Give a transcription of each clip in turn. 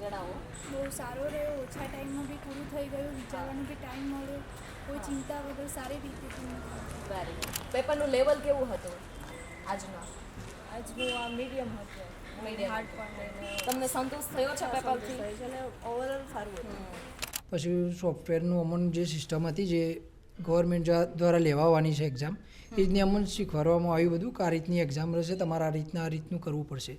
જણાવો. બહુ સારો રહ્યો. ઓછા ટાઈમમાં બી પૂરું થઈ ગયું. વિચારવાનો બી ટાઈમ મળ્યો. કોઈ ચિંતા વગર સારી રીતે ગુડ પેપરનું લેવલ કેવું હતું આજનો? આજનું આ મીડિયમ હતું. તમને સંતોષ થયો છે પેપરથી? છે ઓવરઓલ સારું પછી સોફ્ટવેરનું અમુક જે સિસ્ટમ હતી જે ગવર્મેન્ટ દ્વારા લેવાવાની છે એક્ઝામ એ રીતની અમને શીખવાડવામાં આવ્યું બધું કે આ રીતની એક્ઝામ રહેશે તમારે આ રીતના આ રીતનું કરવું પડશે.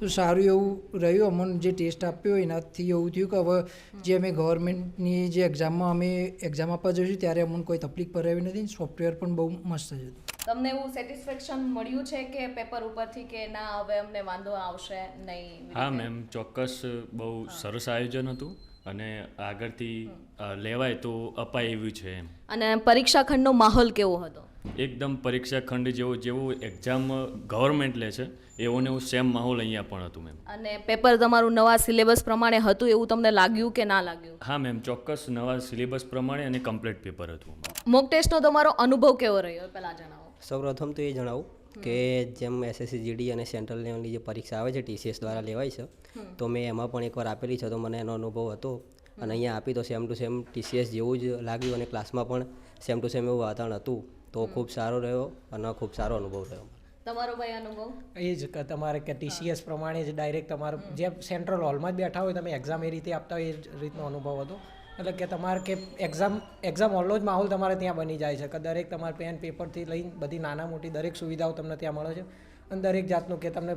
તો સારું એવું રહ્યું. અમને જે ટેસ્ટ આપ્યો એનાથી એવું થયું કે હવે જે અમે ગવર્મેન્ટની જે એક્ઝામમાં અમે એક્ઝામ આપવા જઈશું ત્યારે અમને કોઈ તકલીફ પડાવી નથી સોફ્ટવેર પણ બહુ મસ્ત છે. તમને એવું સેટિસ્ફેક્શન મળ્યું છે કે પેપર ઉપરથી કે ના હવે અમને વાંધો આવશે નહીં? હા મેમ ચોક્કસ બહુ સરસ આયોજન હતું અને આગળથી લેવાય તો અપાય એવું છે એમ. અને પરીક્ષા ખંડનો માહોલ કેવો હતો? એકદમ પરીક્ષા ખંડ જેવો જેવું એક્ઝામ ગવર્મેન્ટ લે છે એવો ને એવું સેમ માહોલ અહીંયા પણ હતું મેમ. અને પેપર તમારું નવા સિલેબસ પ્રમાણે હતું એવું તમને લાગ્યું કે ના લાગ્યું? હા મેમ ચોક્કસ નવા સિલેબસ પ્રમાણે અને કમ્પ્લીટ પેપર હતું. મોક ટેસ્ટનો તમારો અનુભવ કેવો રહ્યો પહેલાં જણાવો. સૌપ્રથમ તો એ જણાવું કે જેમ એસએસસી જીડી અને સેન્ટ્રલ લેવલની જે પરીક્ષા આવે છે ટીસીએસ દ્વારા લેવાય છે તો મેં એમાં પણ એકવાર આપેલી છે તો મને એનો અનુભવ હતો. અને અહીંયા આપી તો સેમ ટુ સેમ ટીસીએસ જેવું જ લાગ્યું અને ક્લાસમાં પણ સેમ ટુ સેમ એવું વાતાવરણ હતું. તો ખૂબ સારો રહ્યો અને ખૂબ સારો અનુભવ રહ્યો તમારો ભાઈ અનુભવ? એ જ કે તમારે કે ટીસીએસ પ્રમાણે જ ડાયરેક્ટ તમારું જે સેન્ટ્રલ હોલમાં જ બેઠા હોય તમે એક્ઝામ એ રીતે આપતા હોય એ જ રીતનો અનુભવ હતો. એટલે કે તમારે કે એક્ઝામ એક્ઝામ હોલનો જ માહોલ તમારે ત્યાં બની જાય છે. કે દરેક તમારે પેન પેપરથી લઈને બધી નાના મોટી દરેક સુવિધાઓ તમને ત્યાં મળે છે. અને દરેક જાતનું કે તમને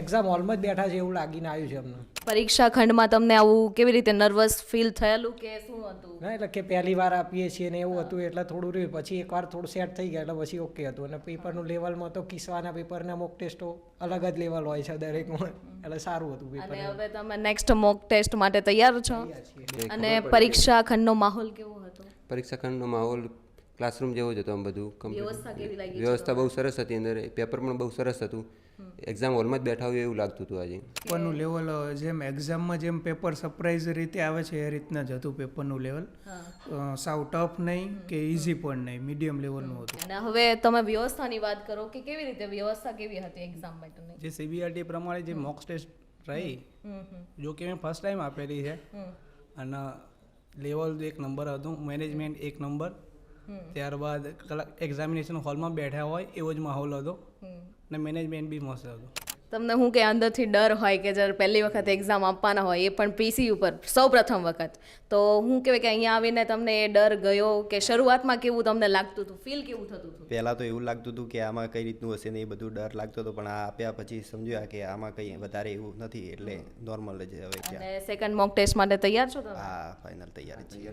એક્ઝામ હોલમાં જ બેઠા છે એવું લાગીને આવ્યું છે અમને. પરીક્ષા ખંડમાં તમને આવું કેવી રીતે નર્વસ ફીલ થયેલું કે શું હતું? ના એટલે કે પહેલી વાર આપીએ છીએ ને એવું હતું એટલે થોડું રહ્યું. પછી એકવાર થોડું સેટ થઈ ગયા એટલે પછી ઓકે હતું. અને પેપરનું લેવલમાં તો કિસ્સાના પેપરના મોક ટેસ્ટો અલગ જ લેવલ હોય છે દરેકમાં એટલે સારું હતું પેપર અને હવે તમે નેક્સ્ટ મોક ટેસ્ટ માટે તૈયાર છો? અને પરીક્ષા ખંડનો માહોલ કેવો હતો? પરીક્ષા ખંડનો માહોલ ક્લાસરૂમ જેવો જ હતો આમ બધું વ્યવસ્થા બહુ સરસ હતી અંદર. પેપર પણ બહુ સરસ હતું. એક્ઝામ હોલમાં જ બેઠા હોય એવું લાગતું હતું આજે. પેપરનું લેવલ જેમ એક્ઝામમાં જેમ પેપર સરપ્રાઇઝ રીતે આવે છે એ રીતના જ હતું પેપરનું લેવલ સાવ ટફ નહીં કે ઇઝી પણ નહીં મીડિયમ લેવલનું હતું. અને હવે તમે વ્યવસ્થાની વાત કરો કે કેવી રીતે વ્યવસ્થા કેવી હતી એક્ઝામ માટેની જે સીબીઆરટી પ્રમાણે જે મોક ટેસ્ટ રહી જો કે મેં ફર્સ્ટ ટાઈમ આપેલી છે. અને લેવલ એક નંબર હતું મેનેજમેન્ટ એક નંબર ત્યારબાદ કલાક એક્ઝામિનેશન હોલમાં બેઠા હોય એવો જ માહોલ હતો. ને મેનેજમેન્ટ બી મસ્ત હતું. તમને હું કે અંદરથી ડર હોય કે જ્યારે પહેલી વખત એક્ઝામ આપવાના હોય એ પણ પીસી ઉપર સૌ પ્રથમ વખત. તો હું કહેવાય કે અહીંયા આવીને તમને એ ડર ગયો કે શરૂઆતમાં કેવું તમને લાગતું હતું ફીલ કેવું થતું હતું? પહેલાં તો એવું લાગતું હતું કે આમાં કઈ રીતનું હશે ને એ બધું ડર લાગતો હતો પણ આ આપ્યા પછી સમજ્યા કે આમાં કંઈ વધારે એવું નથી એટલે નોર્મલ જ હવે અને સેકન્ડ મોક ટેસ્ટ માટે તૈયાર છો તમે? હા ફાઇનલ તૈયાર છીએ